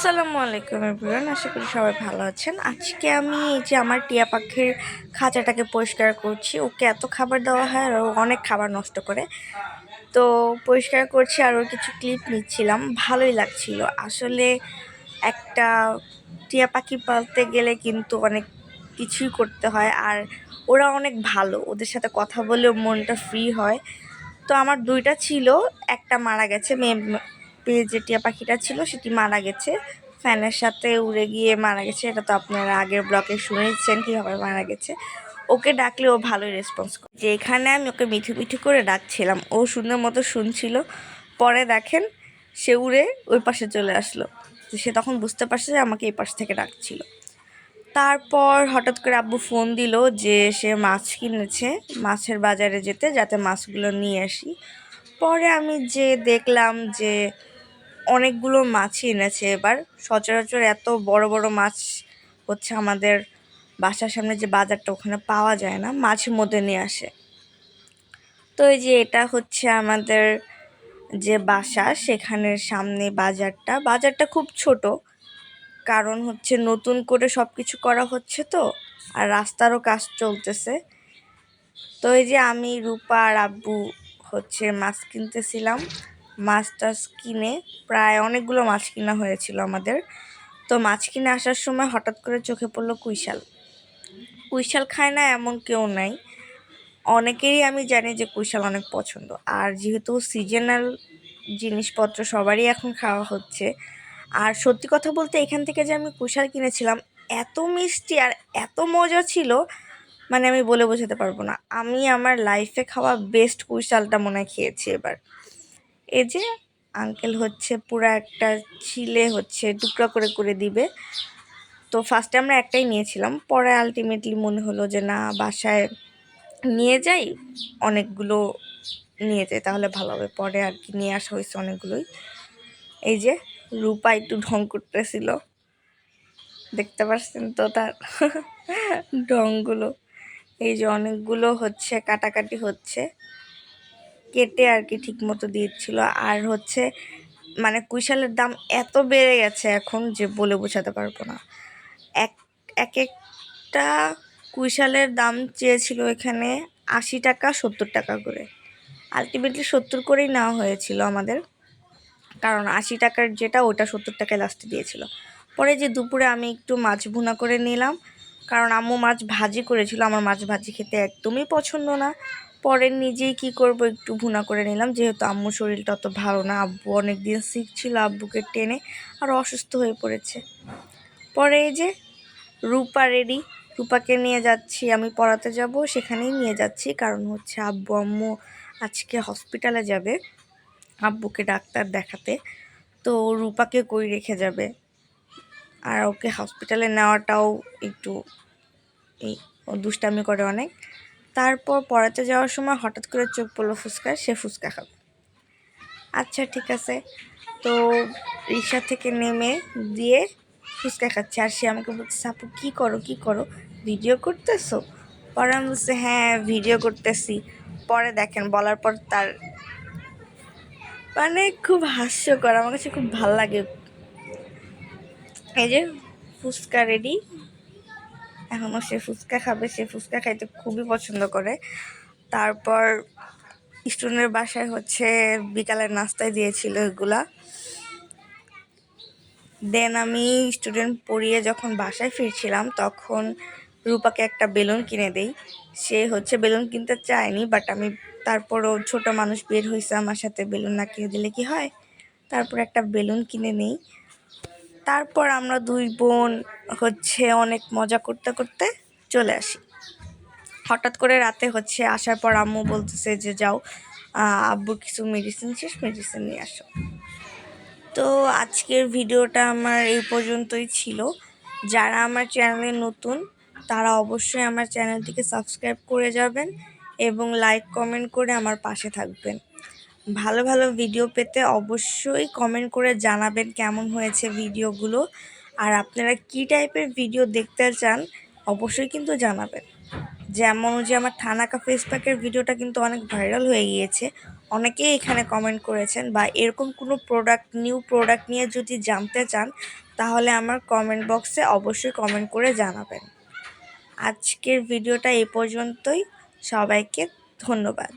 আসসালামু আলাইকুম এভরিওয়ান, আশা করি সবাই ভালো আছেন। আজকে আমি এই যে আমার টিয়া পাখির খাঁচাটাকে পরিষ্কার করছি, ওকে এত খাবার দেওয়া হয় আর অনেক খাবার নষ্ট করে। তো পরিষ্কার করছি আর ওর কিছু ক্লিপ নিচ্ছিলাম, ভালোই লাগছিল। আসলে একটা টিয়া পাখি পালতে গেলে কিন্তু অনেক কিছুই করতে হয় আর ওরা অনেক ভালো, ওদের সাথে কথা বলেও মনটা ফ্রি হয়। তো আমার দুইটা ছিল, একটা মারা গেছে, মেয়ে পেয়ে যে টিয়া পাখিটা ছিল, সেটি মারা গেছে। ফ্যানের সাথে উড়ে গিয়ে মারা গেছে, এটা তো আপনারা আগের ব্লকে শুনেছেন কীভাবে মারা গেছে। ওকে ডাকলে ও ভালোই রেসপন্স করে। যে এখানে আমি ওকে মিঠু মিঠু করে ডাকছিলাম, ও সুন্দর মতো শুনছিল। পরে দেখেন, সে উড়ে ওই পাশে চলে আসলো। সে তখন বুঝতে পারছে যে আমাকে এই পাশ থেকে ডাকছিল। তারপর হঠাৎ করে আব্বু ফোন দিল যে সে মাছ কিনেছে, মাছের বাজারে যেতে, যাতে মাছগুলো নিয়ে আসি। পরে আমি যে দেখলাম যে অনেকগুলো মাছই এনেছে এবার। সচরাচর এত বড় বড় মাছ হচ্ছে আমাদের বাসার সামনে যে বাজারটা, ওখানে পাওয়া যায় না, মাছের মধ্যে নিয়ে আসে। তো এই যে এটা হচ্ছে আমাদের যে বাসা সেখানের সামনে বাজারটা। বাজারটা খুব ছোট, কারণ হচ্ছে নতুন করে সব কিছু করা হচ্ছে তো, আর রাস্তারও কাজ চলতেছে। তো এই যে আমি, রূপা আর আব্বু হচ্ছে মাছ কিনতেছিলাম। মাছ টাছ কিনে প্রায় অনেকগুলো মাছ কিনা হয়েছিল আমাদের। তো মাছ কিনে আসার সময় হঠাৎ করে চোখে পড়ল কুইশাল। কুইশাল খায় না এমন কেউ নাই। অনেকেরই আমি জানি যে কুইশাল অনেক পছন্দ। আর যেহেতু সিজনাল জিনিসপত্র সবারই এখন খাওয়া হচ্ছে, আর সত্যি কথা বলতে এখান থেকে যে আমি কুশাল কিনেছিলাম, এত মিষ্টি আর এত মজা ছিল মানে আমি বলে বোঝাতে পারব না। আমি আমার লাইফে খাওয়া বেস্ট কুশালটা মনে হয় খেয়েছি এবার। এই যে আঙ্কেল হচ্ছে, পুরো একটা ছিলে হচ্ছে, টুকরা করে করে দিবে। তো ফার্স্টে আমরা একটাই নিয়েছিলাম, পরে আলটিমেটলি মনে হলো যে না, বাসায় নিয়ে যাই, অনেকগুলো নিয়ে যাই, তাহলে ভালো হবে। পরে আর কি নিয়ে আসা হয়েছে অনেকগুলোই। এই যে রূপা একটু ঢং করতেছিল। দেখতে পাচ্ছেন তো তার ঢংগুলো? এই যে অনেকগুলো হচ্ছে, কাটাকাটি হচ্ছে। কেটে আর কি ঠিক মতো দিচ্ছিল। আর হচ্ছে মানে কুইশালের দাম এত বেড়ে গেছে এখন যে বলে বোঝাতে পারব না। এক এক একটা কুইশালের দাম চেয়েছিল এখানে আশি টাকা, সত্তর টাকা করে। আলটিমেটলি সত্তর করেই নেওয়া হয়েছিল আমাদের। কারণ আশি টাকার যেটা, ওটা সত্তর টাকায় লাস্টে দিয়েছিল। পরে যে দুপুরে আমি একটু মাছ ভুনা করে নিলাম, কারণ আম্মু মাছ ভাজি করেছিল। আমার মাছ ভাজি খেতে একদমই পছন্দ না। পরে নিজেই কি করব একটু ভুনা করে নিলাম। যেহেতু আম্মুর শরীরটা অত ভালো না, আব্বু অনেক দিন শিখ ছিল, আব্বুকে টেনে আর অসুস্থ হয়ে পড়েছে। পরে এই যে রূপা রেডি রূপাকে নিয়ে যাচ্ছি, আমি পড়াতে যাব, সেখানেই নিয়ে যাচ্ছি। কারণ হচ্ছে আব্বু, আম্মু আজকে হসপিটালে যাবে, আব্বুকে ডাক্তার দেখাতে। তো রূপাকে কই রেখে যাবে? আর ওকে হসপিটালে নেওয়াটাও একটু এই দুষ্টামি করে অনেক। তারপর পড়াতে যাওয়ার সময় হঠাৎ করে চোখ পড়ল ফুচকা, সে ফুচকা খাবে। আচ্ছা ঠিক আছে। তো রিক্সা থেকে নেমে দিয়ে ফুচকা খাচ্ছে। আর সে আমাকে বলছে আপু, কী করো কী করো? ভিডিও করতেছো? পরে আমি বলছি হ্যাঁ ভিডিও করতেছি। পরে দেখেন, বলার পর তার মানে খুব হাস্যকর। আমার কাছে খুব ভালো লাগে। এই যে ফুচকা রেডি এখনও সে ফুচকা খাবে, সে ফুচকা খাইতে খুবই পছন্দ করে। তারপর স্টুডেন্টের বাসায় হচ্ছে বিকালের নাস্তায় দিয়েছিল এগুলা। দেন আমি স্টুডেন্ট পড়িয়ে যখন বাসায় ফিরছিলাম, তখন রূপাকে একটা বেলুন কিনে দেই। সে হচ্ছে বেলুন কিনতে চায়নি বাট আমি তারপরও ছোট মানুষ বের হয়েছে আমার সাথে, বেলুন না কিনে দিলে কি হয়? তারপর একটা বেলুন কিনে নেই। তারপর আমরা দুই বোন হচ্ছে অনেক মজা করতে করতে চলে আসি। হঠাৎ করে রাতে হচ্ছে আসার পর আম্মু বলতেছে যে, যাও আব্বুর কিছু মেডিসিন শেষ মেডিসিন নিয়ে আসো। তো আজকের ভিডিওটা আমার এই পর্যন্তই ছিল। যারা আমার চ্যানেলে নতুন, তারা অবশ্যই আমার চ্যানেলটিকে সাবস্ক্রাইব করে যাবেন এবং লাইক কমেন্ট করে আমার পাশে থাকবেন। ভালো ভালো ভিডিও পেতে অবশ্যই কমেন্ট করে জানাবেন কেমন হয়েছে ভিডিওগুলো আর আপনারা কি টাইপের ভিডিও দেখতে চান, অবশ্যই কিন্তু জানাবেন। যেমন যে আমার থানাকা ফেস প্যাকের ভিডিওটা কিন্তু অনেক ভাইরাল হয়ে গিয়েছে। অনেকেই এখানে কমেন্ট করেছেন বা এরকম কোনো প্রোডাক্ট নিউ প্রোডাক্ট নিয়ে যদি জানতে চান, তাহলে আমার কমেন্ট বক্সে অবশ্যই কমেন্ট করে জানাবেন। আজকের ভিডিওটা এ পর্যন্তই। সবাইকে ধন্যবাদ।